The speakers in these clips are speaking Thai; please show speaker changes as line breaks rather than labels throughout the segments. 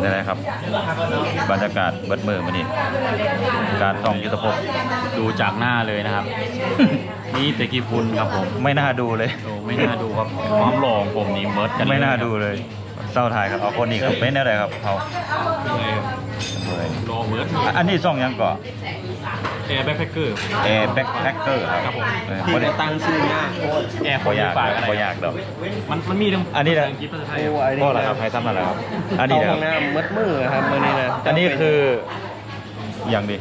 เป็นอะไรครับ บรรยากาศเบิดมือมานี่การท่องยุทธภพ
ดูจากหน้าเลยนะครับ นี่ตะกี้พุนครับผม
ไม่น่าดูเลย
โอ้ไม่น่าดูครับความหล่อของผมนี่เมิร์ดกันเลย
ไม่น่าดูเลยเศร้าถ่ายครับเอาคนนี้ครับเป็นอะไรครับเขา
รอเมิร์ด
อะอันนี้ซ่องยังก่อ
แอร์แบ็คแพคเกอร์
แอร์แบ็คแพ็คเกอร์ครับ
ครับผม
เออ
ที่
บ่ได้
จะตั้งชื่อยากโคตร
แอร์ค
บ่
น
อยาก
ฝากอะไร
บ่อยากดอก
มันมันมีทั้ง
อันนี้นะ
ภาษาอังกฤษภาษาไทย
โอ้ย
ก็แหละครับให้ทำอะไรครับ อันนี้
เข้า
นะค
ห้
รั
อบงน้ำมืดมือครับมือนี้นะ
อันนี้คืออย่างดี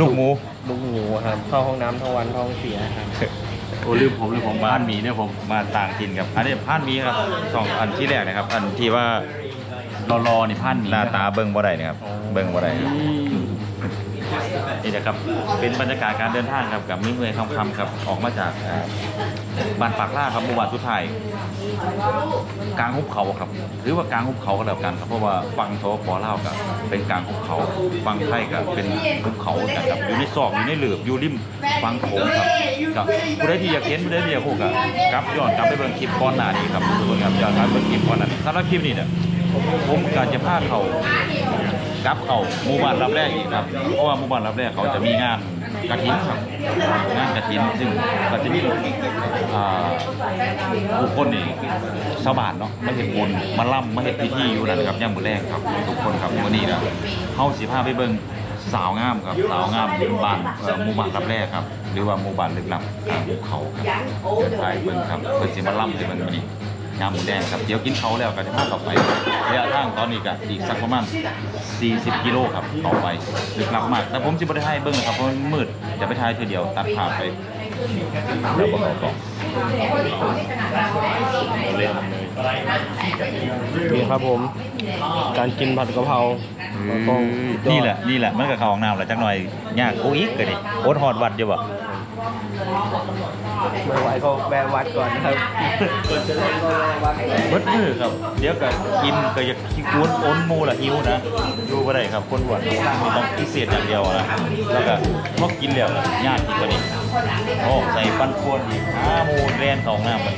ลูกหมู
ลูกหมูครับเข้าห้องน้ำทั้งวันท้องเสียครับ
โอ้ลืมผมลืมผมบ้านหมีเนี่ยผม
มาต่างถิ่นครับ อันนี้พานหมีครับสองอันที่แรกนะครับ อันที่ว่า ร
อรอนี่พันหมี
หน้าตาเบิ่งบ่ได้นะครับ เบิ่งบ่ได้ครับนี่นะครับ เป็นบรรยากาศการเดินทางครับกับมิ้งเมย์คำคำๆครับออกมาจากอ่าบ้านปากล่าครับหมู่บ้านสุดท้ายกลางหุบเขาครับถือว่ากลางหุบเขาก็แล้วกันครับเพราะว่าฟังโซปอเล่าวกับเป็นกลางหุบเขาฟังไทยกับเป็นหุบเขากันครับอยู่ในซอกอยู่ในหลืบอยู่ริมฟังโขงครับกับผู้ใดที่อยากเห็นผู้ใดที่อยากพูดกับกลับย้อนกลับไปเบิ่งคลิปก่อนหน้านี้ครับทุกคนครับย้อนกลับไปเบิ่งคลิปก่อนหน้านี้สำหรับคลิปนี้เนี่ย ผมการจะพาเขากลับเขาหมู่บ้านรับแรกอีกครับ เพราะว่าหมู่บ้านรับแรกเขาจะมีงานกระถินครับงานกระถินซึ่งก็จะมีอ่าบุคคลนี่ชาวบ้านเนาะมาเห็นบุญมาล่ำมาเห็นพิธีอยู่นั่นครับย่ามมือแรกครับทุกคนครับวันนี้นะเฮาสิพาไปเบิ่งสาวงามครับสาวงามบ้านหมู่บ้านรับแรกครับ หรือว่าหมู่บ้านลึกลับภูเขาครับเดินทางเบิ่งครับเพิ่นสิมาล่ำให้เบิ่งวันนี้ ยามหมูแดงครับเดี๋ยวกินเขาแล้วก็จะพาต่อไประยะทางตอนนี้ก็อีกสักประมาณ 40 กิโลครับต่อไปลึกลับมาก แต่ผมจะไม่ได้ให้เบิ้งนะครับเพราะมันมืดจะไปถ่ายทีเดียวตัดภาพไปแล้วก็ต่อต่อ
เล่นเลย
นี่ครับผม การกินผัดกะเพราแล้วก็สุดยอด
นี่แหละนี่แหละมันก็เข้าห้องน้ำแล้วจักหน่อยยากโอ้อีกก็ดิโอ๊ตฮอดวัดอยู่บ่
ไม่ไหวก็แวะวัดก่อนนะครับก่อนจะเล่นก็แวะวัด
เบิดมือครับ เดี๋ยวก็กินก็อยากกินกวนโอนมูละหิวนะอยู่บ่ได้ครับคนอ้วนต้องพิเศษอย่างเดียวนะแล้วก็พอกินแล้วยากอีกกว่านี้โอ้ใส่ปันควรอีกหาหมูแลนเข้าห้องน้ำไป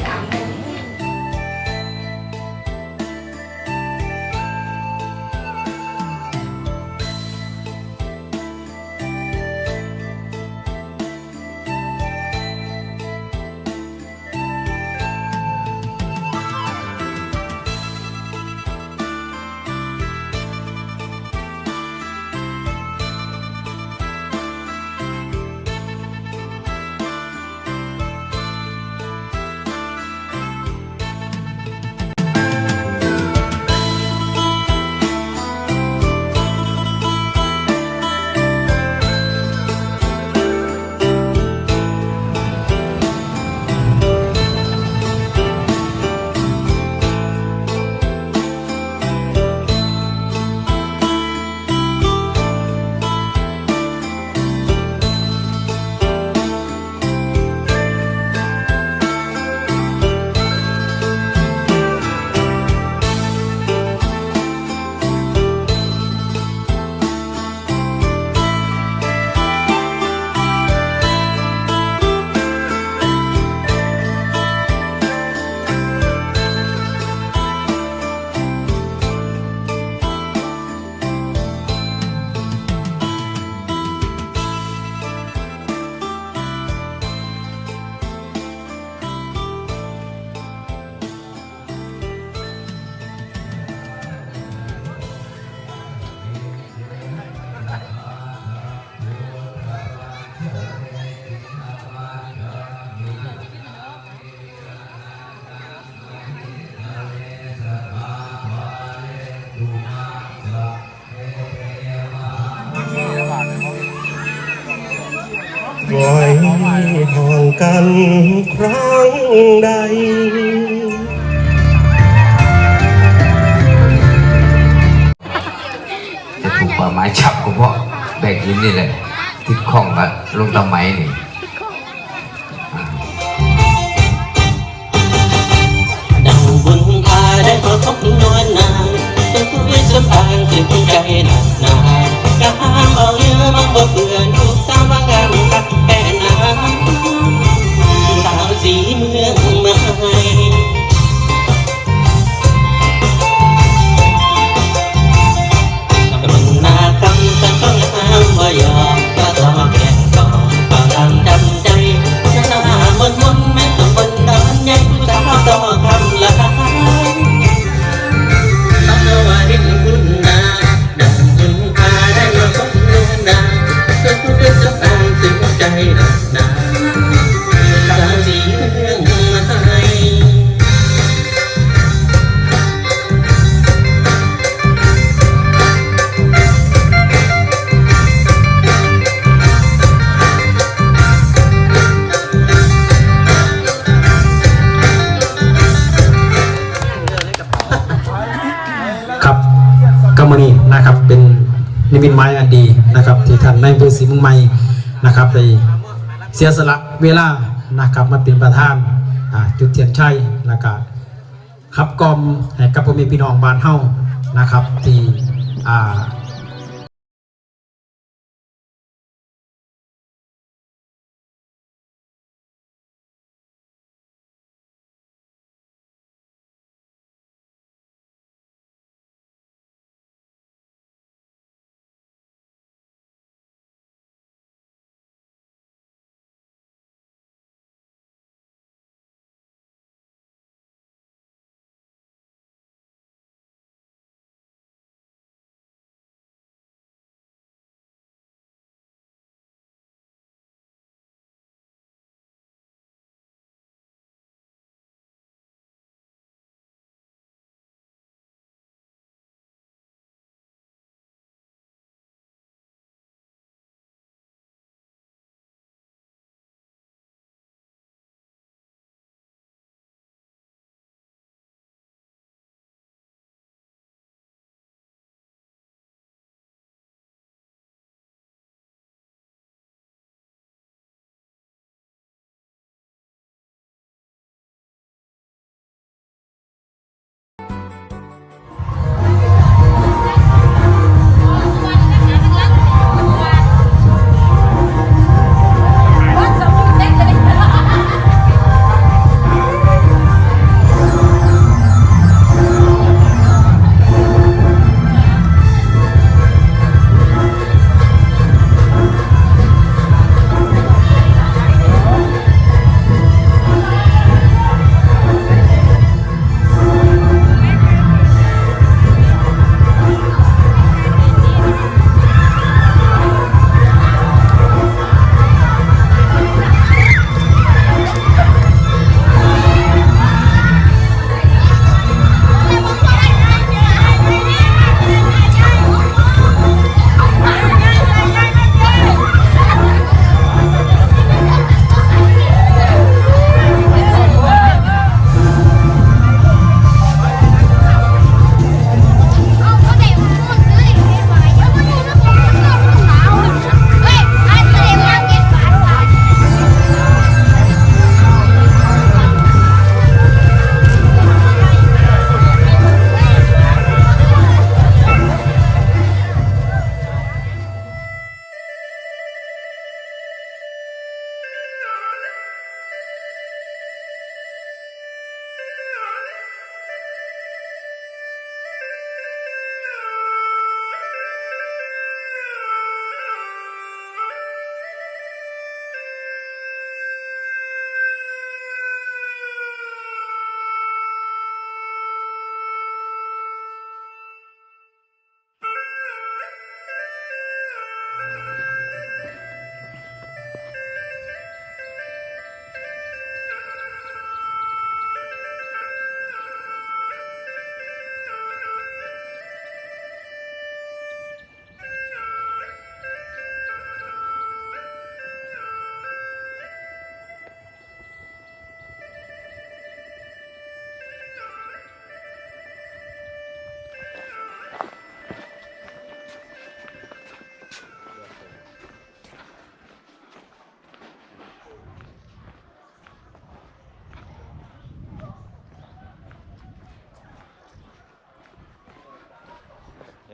กันครั้งใด
จะถูกป่าไม้จับก็เพราะแบกหินนี่แหละติดข้องกับลงตะไม้นี่
ดังบุญพาได้ประพบนวลนานเป็นผู้วิสพานถึงใจหนักหนากะห้ามเอาเนื้อมาบ่เพื่อนถูกตามว่างามกับแค่
กรรมนีนะครับ เป็นนิมิตไม้อันดีนะครับ ที่ท่านในเบอร์สีมุงไม้นะครับได้เสียสละเวลานะครับมาเป็นประธานจุดเทียนชัยแล้วก็ขับกล่อมให้กับพ่อแม่พี่น้องบ้านเฮานะครับ ที่อ่า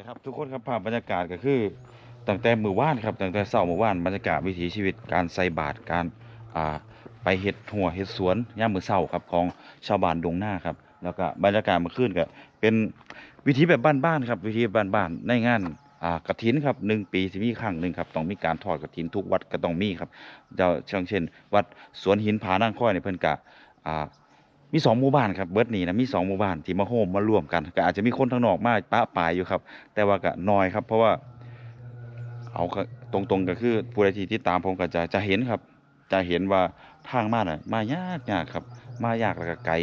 ครับทุกคนครับภาพบรรยากาศก็คือตั้งแต่มือว่านครับตั้งแต่เช้ามือว่านบรรยากาศวิถีชีวิตการใส่บาตรการอ่าไปเฮ็ดหัวเฮ็ดสวนย่ามมือเช้าครับของชาวบ้านดงหน้าครับแล้วก็บรรยากาศเมื่อคืนก็เป็นวิถีแบบบ้านๆครับวิถีบ,บ้านๆในงานอ่ากฐินครับหนึ่งปีสิมีครั้งหนึ่งครับต้องมีการทอดกฐินทุกวัดก็ต้องมีครับเจ้าเช่น วัดสวนหินผานั่งค่อยในเพิ่นกะอ่า มีสองหมู่บ้านครับเบิร์ดนี่นะมีสองหมู่บ้านที่มาโฮมมาร่วมกัน ก็อาจจะมีคนทางนอกมาปะปายอยู่ครับ แต่ว่าก็น้อยครับ เพราะว่าเอาตรงๆก็คือผู้ใดที่ติดตามผมก็จะจะเห็นครับ จะเห็นว่าทางมาน่ะมายากยากครับ มายากแล้วก็ไกล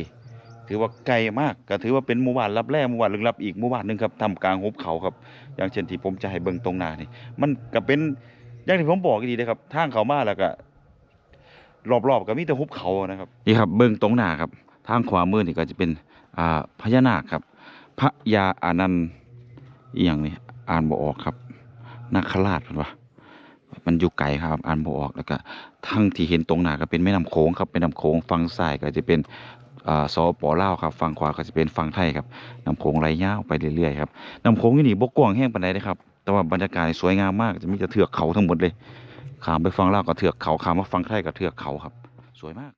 ถือว่าไกลมากก็ถือว่าเป็นหมู่บ้านลับแรกหมู่บ้านลึกลับอีกหมู่บ้านหนึ่งครับทำกลางหุบเขาครับ อย่างเช่นที่ผมจะให้เบิ่งตรงหน้านี่ มันก็เป็นอย่างที่ผมบอกอีกทีนะครับทางเขามาแล้วก็รอบๆก็มีแต่หุบเขานะครับนี่ครับเบื้งตรงหน้าครับ ทางขวามือนี่ก็จะเป็นอ่าพญานาคครับพระยาอานันต์อีหยังนี่อ่านบ่ออกครับนาคราชเพิ่นว่ามันอยู่ไกลครับอ่านบ่ออกแล้วก็ทั้งที่เห็นตรงหน้าก็เป็นแม่น้ำโขงครับแม่น้ำโขงฝั่งซ้ายก็จะเป็นอ่าสปลาครับฝั่งขวาก็จะเป็นฝั่งไทยครับน้ำโขงไหลยาวไปเรื่อยๆครับน้ำโขงอยู่นี่บ่กว้างแห้งปานใดเด้ครับ แต่ว่าบรรยากาศสวยงามมากจะมีแต่เทือกเขาทั้งหมดเลยข้ามไปฝั่งลาวก็เทือกเขาข้ามมาฝั่งไทยก็เทือกเขาครับ สวยมาก